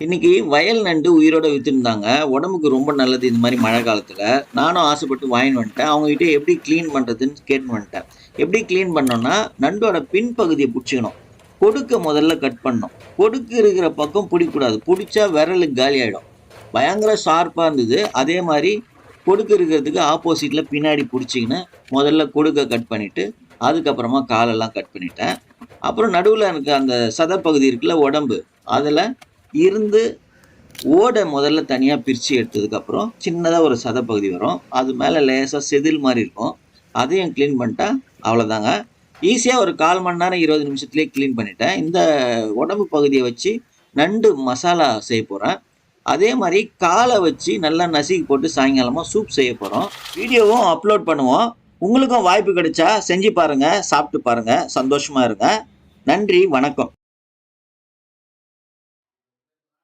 இன்னைக்கு வயல் நண்டு உயிரோட வித்துருந்தாங்க. உடம்புக்கு ரொம்ப நல்லது இந்த மாதிரி மழை காலத்தில். நானும் ஆசைப்பட்டு வாங்கிட்டு வந்துட்டேன். அவங்ககிட்ட எப்படி க்ளீன் பண்ணுறதுன்னு கேட்டு வந்துட்டேன். எப்படி க்ளீன் பண்ணோன்னா நண்டோட பின்பகுதியை பிடிச்சிக்கணும். கொடுக்க முதல்ல கட் பண்ணணும். கொடுக்கு இருக்கிற பக்கம் பிடிக்கக்கூடாது. பிடிச்சா விரலுக்கு காலி ஆகிடும் பயங்கர ஷார்ப்பாக இருந்தது. அதே மாதிரி கொடுக்கு இருக்கிறதுக்கு ஆப்போசிட்டில் பின்னாடி பிடிச்சிக்கின்னு முதல்ல கொடுக்க கட் பண்ணிவிட்டு அதுக்கப்புறமா காலெல்லாம் கட் பண்ணிட்டேன். அப்புறம் நடுவில் எனக்கு அந்த சதப்பகுதி இருக்குல்ல உடம்பு. அதில் இருந்து ஓடை முதல்ல தனியாக பிரித்து எடுத்ததுக்கப்புறம் சின்னதாக ஒரு சதப்பகுதி வரும். அது மேலே லேசாக செதில் மாதிரி இருக்கும். அதையும் க்ளீன் பண்ணிட்டா அவ்வளோதாங்க ஈஸியாக ஒரு கால் மணி நேரம் இருபது நிமிஷத்துலேயே க்ளீன் பண்ணிட்டேன். இந்த உடம்பு பகுதியை வச்சு நண்டு மசாலா செய்ய போகிறேன் அதே மாதிரி காலை வச்சு நல்லா நசுக்கி போட்டு சாயங்காலமாக சூப் செய்ய போகிறோம் வீடியோவும் அப்லோட் பண்ணுவோம். உங்களுக்கும் வாய்ப்பு கிடைச்சா செஞ்சு பாருங்கள் சாப்பிட்டு பாருங்கள் சந்தோஷமாக இருங்க. நன்றி வணக்கம்.